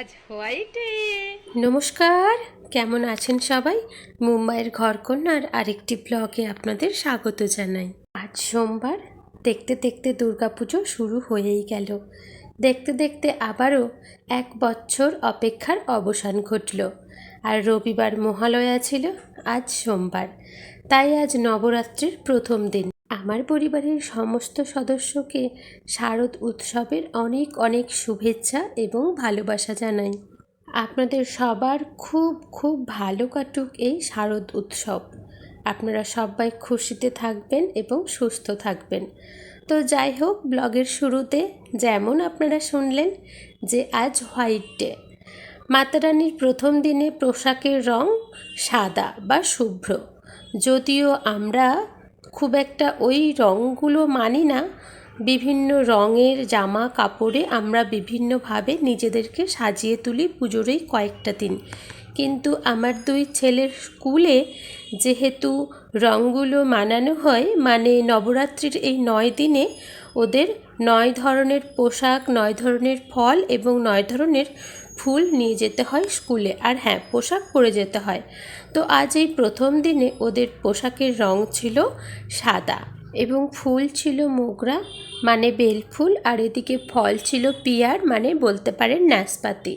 আজ নমস্কার, কেমন আছেন সবাই? মুম্বাইয়ের ঘরকন্যার আরেকটি ব্লগে আপনাদের স্বাগত জানাই। আজ সোমবার, দেখতে দেখতে দুর্গাপুজো শুরু হয়েই গেল। দেখতে দেখতে আবারও এক বছর অপেক্ষার অবসান ঘটল। আর রবিবার মহালয়া ছিল আজ সোমবার। তাই আজ নবরাত্রির প্রথম দিন। আমার পরিবারের সমস্ত সদস্যকে শারদ উৎসবের অনেক অনেক শুভেচ্ছা এবং ভালোবাসা জানাই। আপনাদের সবার খুব খুব ভালো কাটুক এই শারদ উৎসব। আপনারা সবাই খুশিতে থাকবেন এবং সুস্থ থাকবেন। তো যাই হোক, ব্লগের শুরুতে যেমন আপনারা শুনলেন যে আজ হোয়াইট ডে। মাতারানির প্রথম দিনে পোশাকের রং সাদা বা শুভ্র। যদিও আমরা খুব একটা ওই রঙগুলো মানি না। বিভিন্ন রঙের জামা কাপড়ে আমরা বিভিন্নভাবে নিজেদেরকে সাজিয়ে তুলি পুজোর এই কয়েকটা দিন। কিন্তু আমার দুই ছেলের স্কুলে যেহেতু রঙগুলো মানানো হয় মানে নবরাত্রির এই নয় দিনে ওদের নয় ধরনের পোশাক, নয় ধরনের ফল এবং নয় ধরনের ফুল নিয়ে যেতে হয় স্কুলে। আর হ্যাঁ পোশাক পরে যেতে হয়। তো আজ এই প্রথম দিনে ওদের পোশাকের রং ছিল সাদা এবং ফুল ছিল মোগরা মানে বেলফুল, আর এদিকে ফল ছিল পিয়ার মানে বলতে পারেন নাশপাতি।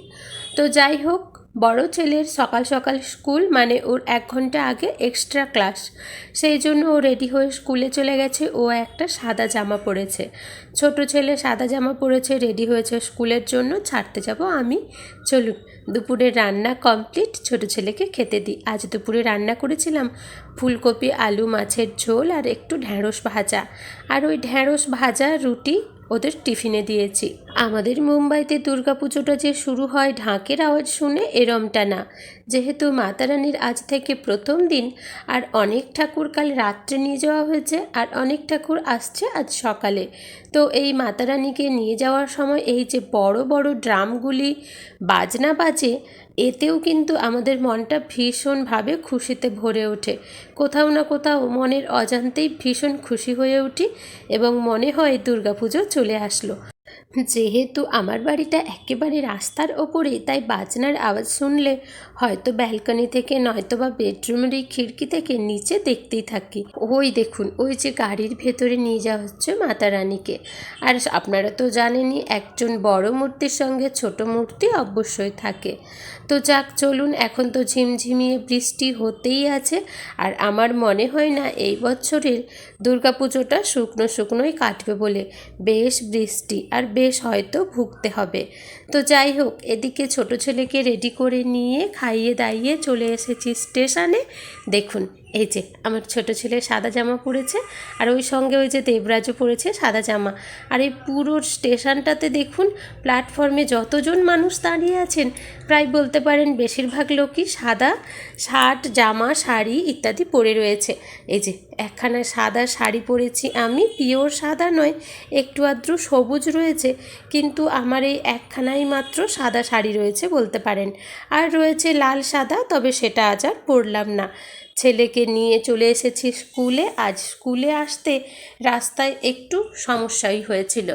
তো যাই হোক বড় ছেলের সকাল সকাল স্কুল মানে ওর এক ঘণ্টা আগে এক্সট্রা ক্লাস সেই জন্য ও রেডি হয়ে স্কুলে চলে গেছে। ও একটা সাদা জামা পরেছে। ছোট ছেলে সাদা জামা পরেছে রেডি হয়েছে স্কুলের জন্য। ছাড়তে যাব আমি। চলুন, দুপুরে রান্না কমপ্লিট ছোট ছেলেকে খেতে দিই। আজ দুপুরে রান্না করেছিলাম ফুলকপি, আলু, মাছের ঝোল আর একটু ঢ্যাঁড়স ভাজা। আর ওই ঢ্যাঁড়স ভাজা রুটি ওদের টিফিনে দিয়েছি। আমাদের মুম্বাইতে দুর্গাপুজোটা যে শুরু হয় ঢাকের আওয়াজ শুনে এরমটা না যেহেতু মাতারানির আজ থেকে প্রথম দিন, আর অনেক ঠাকুর কাল রাত্রে নিয়ে যাওয়া হয়েছে, আর অনেক ঠাকুর আসছে আজ সকালে। তো এই মাতারানিকে নিয়ে যাওয়ার সময় এই যে বড় বড় ড্রামগুলি বাজনা বাজে, এতেও কিন্তু আমাদের মনটা ভীষণভাবে খুশিতে ভরে ওঠে। কোথাও না কোথাও মনের অজান্তেই ভীষণ খুশি হয়ে উঠি এবং মনে হয় দুর্গাপুজো চলে আসলো। যেহেতু আমার বাড়িটা একেবারে রাস্তার ওপরে তাই বাজনার আওয়াজ শুনলে হয়তো ব্যালকনি থেকে নয়তো বা বেডরুমের এই খিড়কি থেকে নিচে দেখতেই থাকি। ওই দেখুন, ওই যে গাড়ির ভেতরে নিয়ে যাওয়া হচ্ছে মাতা রানীকে আর আপনারা তো জানেনই, একজন বড় মূর্তির সঙ্গে ছোট মূর্তি অবশ্যই থাকে। তো যাক, চলুন, এখন তো ঝিমঝিমিয়ে বৃষ্টি হতেই আছে। আর আমার মনে হয় না, এই বছরের দুর্গাপুজোটা শুকনো শুকনোই কাটবে বলে। বেশ বৃষ্টি। আর বেশ হয়তো ভুগতে হবে। তো যাই হোক, এদিকে ছোট ছেলেকে রেডি করে নিয়ে খাইয়ে দাইয়ে চলে এসেছি স্টেশনে। দেখুন, এই যে আমার ছোট ছেলে সাদা জামা পরেছে আর ওই সঙ্গে ওই যে দেবরাজও পরেছে সাদা জামা। আর এই পুরো স্টেশনটাতে দেখুন প্ল্যাটফর্মে যতজন মানুষ দাঁড়িয়ে আছেন, প্রায় বলতে পারেন বেশিরভাগ লোকই সাদা শার্ট, জামা, শাড়ি ইত্যাদি পরে রয়েছে। এই যে একখানা সাদা শাড়ি পরেছি আমি পিওর সাদা নয়, একটু আদ্রু সবুজ রয়েছে। কিন্তু আমার এই একখানাই মাত্র সাদা শাড়ি রয়েছে বলতে পারেন। আর রয়েছে লাল সাদা, তবে সেটা আজ আর পরলাম না। ছেলেকে নিয়ে চলে এসেছি স্কুলে, আজ স্কুলে আসতে রাস্তায় একটু সমস্যাই হয়েছিল।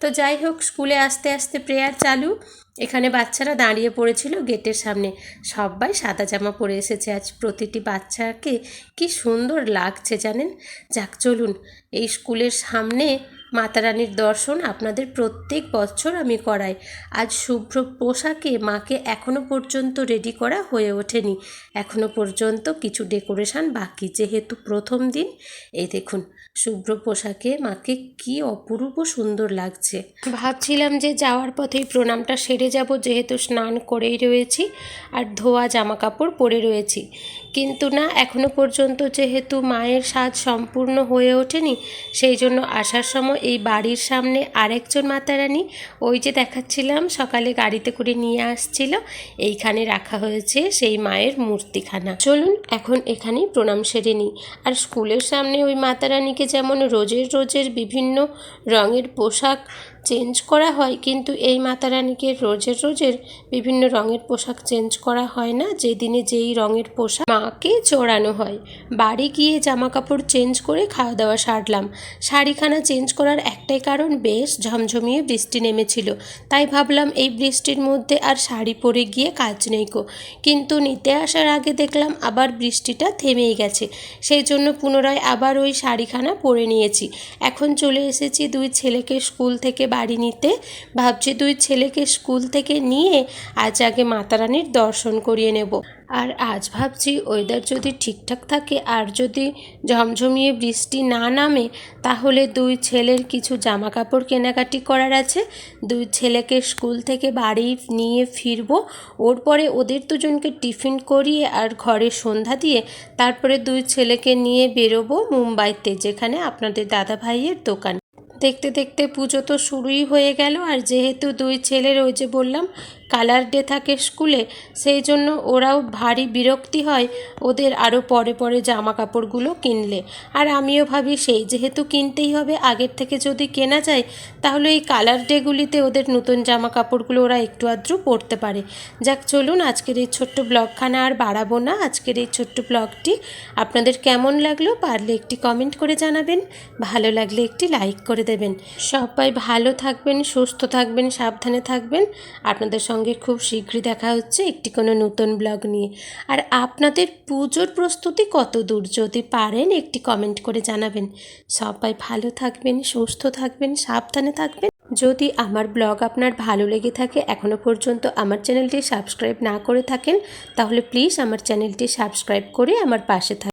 তো যাই হোক, স্কুলে আসতে আসতে প্রেয়ার চালু। এখানে বাচ্চারা দাঁড়িয়ে পড়েছিল গেটের সামনে। সবাই সাদা জামা পরে এসেছে। আজ প্রতিটি বাচ্চাকে কি সুন্দর লাগছে জানেন? যাক, চলুন। এই স্কুলের সামনে মাতারানীর দর্শন আপনাদের প্রত্যেক বছর আমি করাই। আজ শুভ্র পোশাকে মাকে এখনও পর্যন্ত রেডি করা হয়ে ওঠেনি। এখনও পর্যন্ত কিছু ডেকোরেশন বাকি, যেহেতু প্রথম দিন। এই দেখুন, শুভ্র পোশাকে মাকে কি অপূর্ব সুন্দর লাগছে। ভাবছিলাম যে যাওয়ার পথেই প্রণামটা সেরে যাব, যেহেতু স্নান করেই রয়েছি আর ধোয়া জামা কাপড় পরে রয়েছি। কিন্তু না, এখনও পর্যন্ত যেহেতু মায়ের সাজ সম্পূর্ণ হয়ে ওঠেনি, সেই জন্য আসার সময় এই বাড়ির সামনে আরেকজন মাতারানী, ওই যে দেখাচ্ছিলাম, সকালে গাড়িতে করে নিয়ে আসছিল। এইখানে রাখা হয়েছে সেই মায়ের মূর্তিখানা। চলুন এখন এখানেই প্রণাম সেরে নিই। আর স্কুলের সামনে ওই মাতারানীকে যেমন রোজের রোজের বিভিন্ন রঙের পোশাক চেঞ্জ করা হয়, কিন্তু এই মাতা রানীকে রোজের রোজের বিভিন্ন রঙের পোশাক চেঞ্জ করা হয় না। যেদিনে যেই রঙের পোশাক মাকে চড়ানো হয়, বাড়ি গিয়ে জামা কাপড় চেঞ্জ করে খাওয়া দাওয়া সারলাম। শাড়িখানা চেঞ্জ করার একটাই কারণ বেশ ঝমঝমিয়ে বৃষ্টি নেমেছিল। তাই ভাবলাম, এই বৃষ্টির মধ্যে আর শাড়ি পরে গিয়ে কাজ নেই কো কিন্তু নিতে আসার আগে দেখলাম আবার বৃষ্টিটা থেমেই গেছে। সেই জন্য পুনরায় আবার ওই শাড়িখানা পরে নিয়েছি। এখন চলে এসেছি দুই ছেলেকে স্কুল থেকে বাড়ি নিতে, ভাবছি দুই ছেলেকে স্কুল থেকে নিয়ে আজ আগে মাতারানির দর্শন করিয়ে নেব। আর আজ ভাবছি ওয়েদার যদি ঠিকঠাক থাকে আর যদি ঝমঝমিয়ে বৃষ্টি না নামে, তাহলে দুই ছেলের কিছু জামা কাপড় কেনাকাটি করার আছে। দুই ছেলেকে স্কুল থেকে বাড়ি নিয়ে ফিরবো। ওর পরে ওদের দুজনকে টিফিন করিয়ে আর ঘরে সন্ধ্যা দিয়ে তারপরে দুই ছেলেকে নিয়ে বেরোবো মুম্বাইতে, যেখানে আপনাদের দাদা ভাইয়ের দোকান। দেখতে দেখতে পুজো তো শুরুই হয়ে গেল আর যেহেতু দুই ছেলের ওই যে বললাম কালার ডে থাকে স্কুলে, সেই জন্য ওরাও ভারী বিরক্তি হয় ওদের আরও পরে পরে জামা কাপড়গুলো কিনলে। আর আমিও ভাবি সেই যেহেতু কিনতেই হবে, আগের থেকে যদি কেনা যায়, তাহলে এই কালার ডেগুলিতে ওদের নতুন জামা কাপড়গুলো ওরা একটু আধটু পরতে পারে। যাক, চলুন আজকের এই ছোট্ট ব্লগখানা আর বাড়াবো না। আজকের এই ছোট্ট ব্লগটি আপনাদের কেমন লাগল পারলে একটি কমেন্ট করে জানাবেন, ভালো লাগলে একটি লাইক করে দেবেন। সবাই ভালো থাকবেন, সুস্থ থাকবেন, সাবধানে থাকবেন। আপনাদের সঙ্গে খুব শীঘ্রই দেখা হচ্ছে একটি কোনো নতুন ব্লগ নিয়ে। আর আপনাদের পুজোর প্রস্তুতি কত দূর? যদি পারেন একটি কমেন্ট করে জানাবেন। সবাই ভালো থাকবেন, সুস্থ থাকবেন, সাবধানে থাকবেন। যদি আমার ব্লগ আপনার ভালো লেগে থাকে এখনও পর্যন্ত আমার চ্যানেলটি সাবস্ক্রাইব না করে থাকেন, তাহলে প্লিজ আমার চ্যানেলটি সাবস্ক্রাইব করে আমার পাশে থাকুন